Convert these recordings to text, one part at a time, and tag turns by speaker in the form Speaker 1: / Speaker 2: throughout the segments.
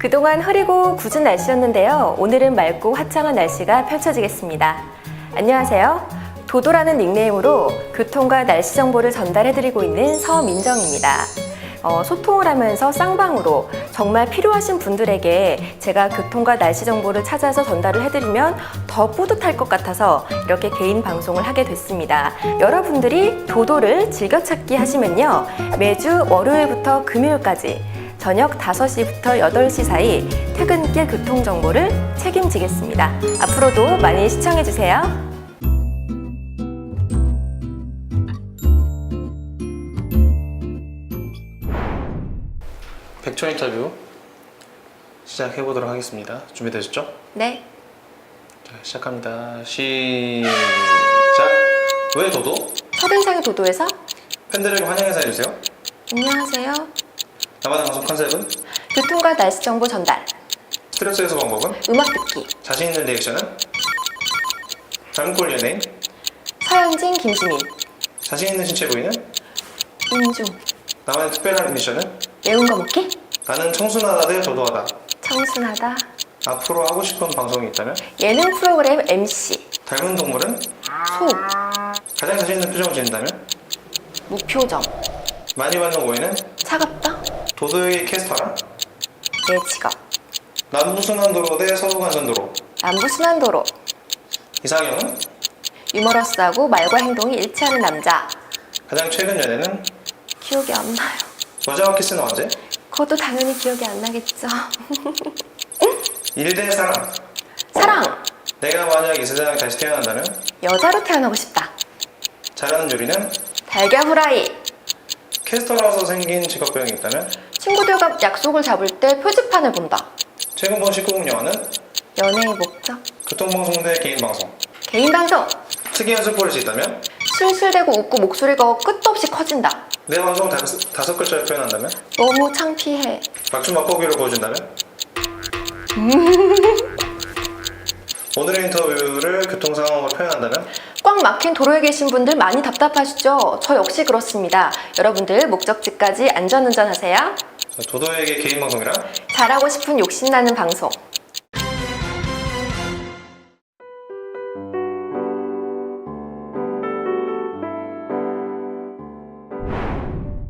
Speaker 1: 그동안 흐리고 굳은 날씨였는데요. 오늘은 맑고 화창한 날씨가 펼쳐지겠습니다. 안녕하세요. 도도라는 닉네임으로 교통과 날씨 정보를 전달해드리고 있는 서민정입니다. 어, 소통을 하면서 쌍방으로 정말 필요하신 분들에게 제가 교통과 날씨 정보를 찾아서 전달을 해드리면 더 뿌듯할 것 같아서 이렇게 개인 방송을 하게 됐습니다. 여러분들이 도도를 즐겨찾기 하시면요. 매주 월요일부터 금요일까지 저녁 5시부터 8시 사이 퇴근길 교통 정보를 책임지겠습니다. 앞으로도 많이 시청해주세요.
Speaker 2: 백초 인터뷰 시작해 보도록 하겠습니다. 준비되셨죠?
Speaker 1: 네.
Speaker 2: 자, 시작합니다. 시작. 왜 도도?
Speaker 1: 첫인상의 도도에서
Speaker 2: 팬들에게 환영 인사해주세요.
Speaker 1: 안녕하세요.
Speaker 2: 나만의 방송 컨셉은?
Speaker 1: 교통과 날씨 정보 전달,
Speaker 2: 스트레스 해소 방법은?
Speaker 1: 음악 듣기,
Speaker 2: 자신 있는 리액션은? 꼴 연예인?
Speaker 1: 서현진, 김지민,
Speaker 2: 자신 있는 신체 부위는
Speaker 1: 인중,
Speaker 2: 나만의 특별한 미션은?
Speaker 1: 매운 거 먹기,
Speaker 2: 나는 청순하다 대 도도하다.
Speaker 1: 청순하다,
Speaker 2: 앞으로 하고 싶은 방송이 있다면?
Speaker 1: 예능 프로그램 MC,
Speaker 2: 닮은 동물은?
Speaker 1: 소,
Speaker 2: 가장 자신 있는 표정을 지닌다면?
Speaker 1: 무표정,
Speaker 2: 많이 받는 오해는?
Speaker 1: 차갑다,
Speaker 2: 도도의 캐스터랑
Speaker 1: 내 직업,
Speaker 2: 남부순환도로 대 서부간선도로.
Speaker 1: 남부순환도로,
Speaker 2: 이상형은?
Speaker 1: 유머러스하고 말과 행동이 일치하는 남자,
Speaker 2: 가장 최근 연애는?
Speaker 1: 기억이 안 나요.
Speaker 2: 여자와 키스는 언제?
Speaker 1: 그것도 당연히 기억이 안 나겠죠.
Speaker 2: 일 대 사랑.
Speaker 1: 사랑,
Speaker 2: 내가 만약 이 세상에 다시 태어난다면?
Speaker 1: 여자로 태어나고 싶다.
Speaker 2: 잘하는 요리는?
Speaker 1: 달걀 후라이,
Speaker 2: 캐스터라서 생긴 직업병이 있다면
Speaker 1: 친구들과 약속을 잡을 때 표지판을 본다.
Speaker 2: 최근 본 19금 영화는
Speaker 1: 연애의 목적,
Speaker 2: 교통방송 대 개인방송
Speaker 1: 개인 방송,
Speaker 2: 특이한 술버릇이 있다면
Speaker 1: 술술대고 웃고 목소리가 끝도 없이 커진다.
Speaker 2: 내 방송 다섯, 다섯 글자로 표현한다면
Speaker 1: 너무 창피해.
Speaker 2: 막춤 맛보기로 보여준다면 오늘의 인터뷰를 교통 상황으로 표현한다면
Speaker 1: 꽉 막힌 도로에 계신 분들 많이 답답하시죠? 저 역시 그렇습니다. 여러분들 목적지까지 안전운전하세요.
Speaker 2: 자, 도도에게 개인 방송이란
Speaker 1: 잘하고 싶은 욕심나는 방송.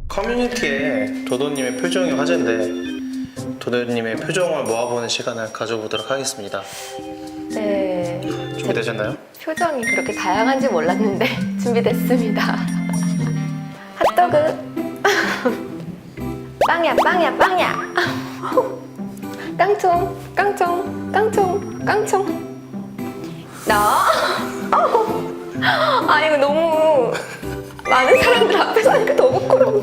Speaker 2: 커뮤니티에 도도님의 표정이 화제인데 도도님의 표정을 모아보는 시간을 가져보도록 하겠습니다
Speaker 1: 네.
Speaker 2: 준비되셨나요?
Speaker 1: 표정이 그렇게 다양한지 몰랐는데 준비됐습니다. 핫도그. 빵야, 빵야, 빵야. 깡총, 깡총, 깡총, 깡총. 나? 아, 이거 너무 많은 사람들 앞에서 하니까 너무 부끄러워.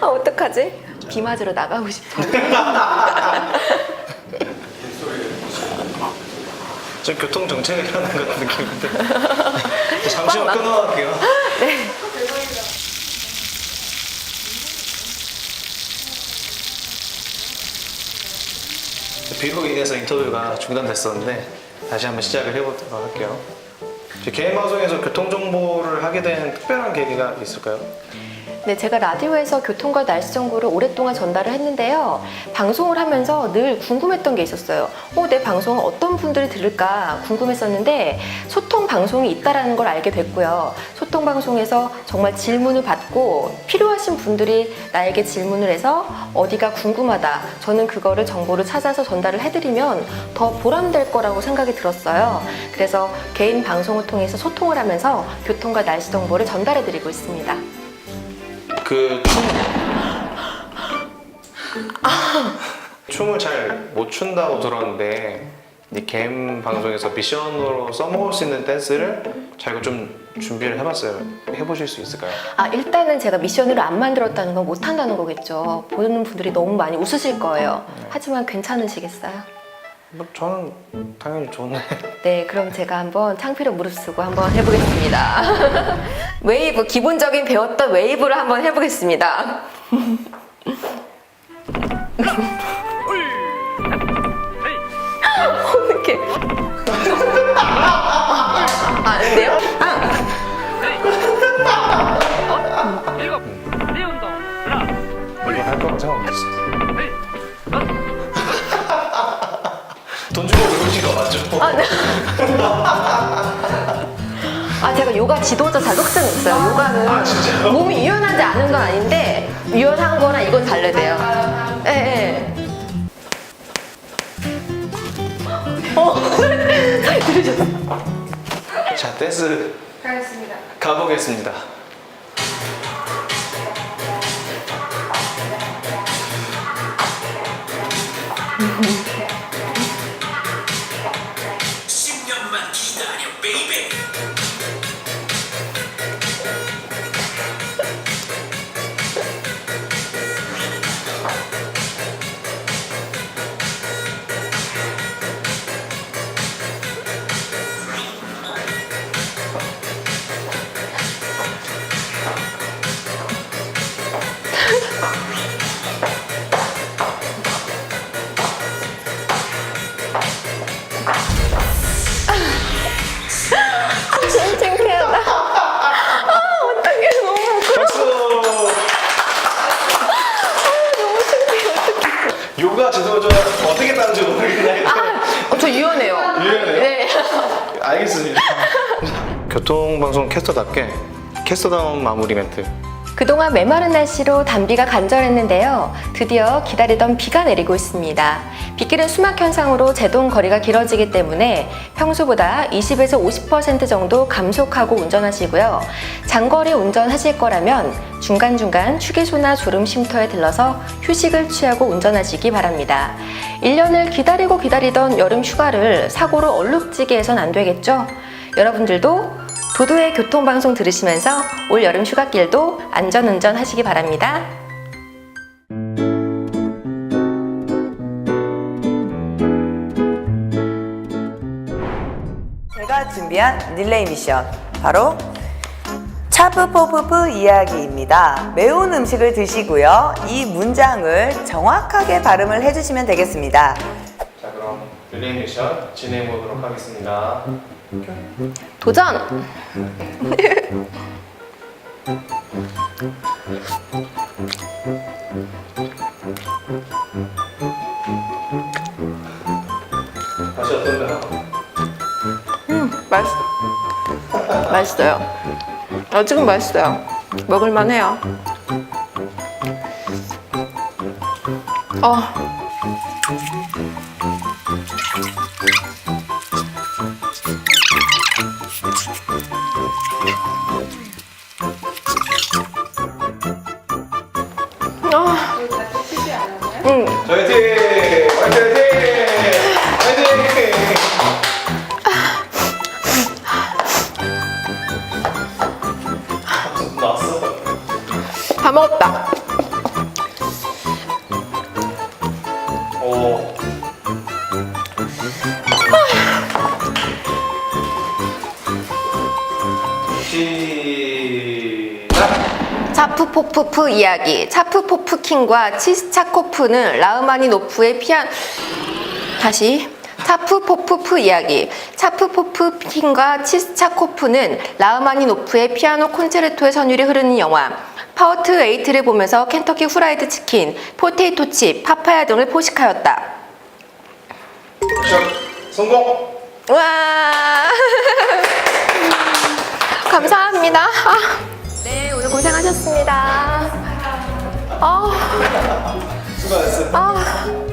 Speaker 1: 아, 어떡하지? 비 맞으러 나가고 싶어.
Speaker 2: 좀 교통 정책을 하는 것 같은 느낌인데 잠시만 끊어갈게요
Speaker 1: 네.
Speaker 2: 비로 인해서 인터뷰가 중단됐었는데 다시 한번 시작을 해보도록 할게요 제 개인 방송에서 교통 정보를 하게 된 특별한 계기가 있을까요?
Speaker 1: 네, 제가 라디오에서 교통과 날씨 정보를 오랫동안 전달을 했는데요. 방송을 하면서 늘 궁금했던 게 있었어요. 어, 내 방송을 어떤 분들이 들을까 궁금했었는데 소통 방송이 있다라는 걸 알게 됐고요. 소통 방송에서 정말 질문을 받고 필요하신 분들이 나에게 질문을 해서 어디가 궁금하다. 저는 그거를 정보를 찾아서 전달을 해드리면 더 보람될 거라고 생각이 들었어요. 그래서 개인 방송을 통해서 소통을 하면서 교통과 날씨 정보를 전달해드리고 있습니다.
Speaker 2: 그 춤. 춤을 잘 못 춘다고 들었는데 이 게임 방송에서 미션으로 써먹을 수 있는 댄스를 저희가 좀 준비를 해봤어요. 해보실 수 있을까요?
Speaker 1: 아, 일단은 제가 미션으로 안 만들었다는 건 못한다는 거겠죠. 보는 분들이 너무 많이 웃으실 거예요. 하지만 괜찮으시겠어요?
Speaker 2: 뭐 저는 당연히 좋은데
Speaker 1: 네, 그럼 제가 한번 창피로 무릅쓰고 한번 해보겠습니다. 웨이브, 기본적인 배웠던 웨이브를 한번 해보겠습니다. 아, 안 돼요?
Speaker 3: 네
Speaker 2: 이거 할 거랑 상관없어.
Speaker 3: 돈 주고 배우신 거 맞죠?
Speaker 1: 아, 네. 아 제가 요가 지도자 자격증이 있어요. 요가는
Speaker 2: 아, 진짜요?
Speaker 1: 몸이 유연하지 않은 건 아닌데 유연한 거랑 이건 달래대요. 예 예. 어 들으셨어?
Speaker 2: 자 댄스
Speaker 1: 가겠습니다.
Speaker 2: 가보겠습니다. 요가 지도자 어떻게 따는지 모르겠네.
Speaker 1: 어, 저 유연해요.
Speaker 2: 유연해요?
Speaker 1: 네.
Speaker 2: 알겠습니다. 교통방송 캐스터답게 캐스터다운 마무리 멘트.
Speaker 1: 그동안 메마른 날씨로 단비가 간절했는데요. 드디어 기다리던 비가 내리고 있습니다. 빗길은 수막 현상으로 제동 거리가 길어지기 때문에 평소보다 20에서 50% 정도 감속하고 운전하시고요. 장거리 운전하실 거라면 중간중간 휴게소나 졸음 쉼터에 들러서 휴식을 취하고 운전하시기 바랍니다. 1년을 기다리고 기다리던 여름 휴가를 사고로 얼룩지게 해선 안 되겠죠? 여러분들도 도도의 교통방송 들으시면서 올 여름 휴가길도 안전운전 하시기 바랍니다.
Speaker 4: 제가 준비한 릴레이 미션 바로 차프포프프 이야기입니다. 매운 음식을 드시고요. 이 문장을 정확하게 발음을 해주시면 되겠습니다.
Speaker 2: 자, 그럼 릴레이 미션 진행해 보도록 하겠습니다.
Speaker 1: 도전!
Speaker 2: 다시 어떤가요?
Speaker 1: 맛있어. 맛있어요. 아직은 맛있어요. 먹을만 해요. 어. 응.
Speaker 2: 화이팅! 화이팅! 화이팅! 났어.
Speaker 1: 다 먹었다.
Speaker 2: 오.
Speaker 1: 차프포프프 이야기. 차프포프킹과 치스차코프는 라흐마니노프의 피안 다시 차프포프프 이야기. 차프포프킹과 치스차코프는 라흐마니노프의 피아노 콘체르토의 선율이 흐르는 영화 파워트 에이트를 보면서 켄터키 후라이드 치킨, 포테이토 칩, 파파야 등을 포식하였다.
Speaker 2: 미션 성공.
Speaker 1: 와 감사합니다. 아, 네 오늘 고생하셨습니다. 아,
Speaker 2: 수고하셨어요.
Speaker 1: 아.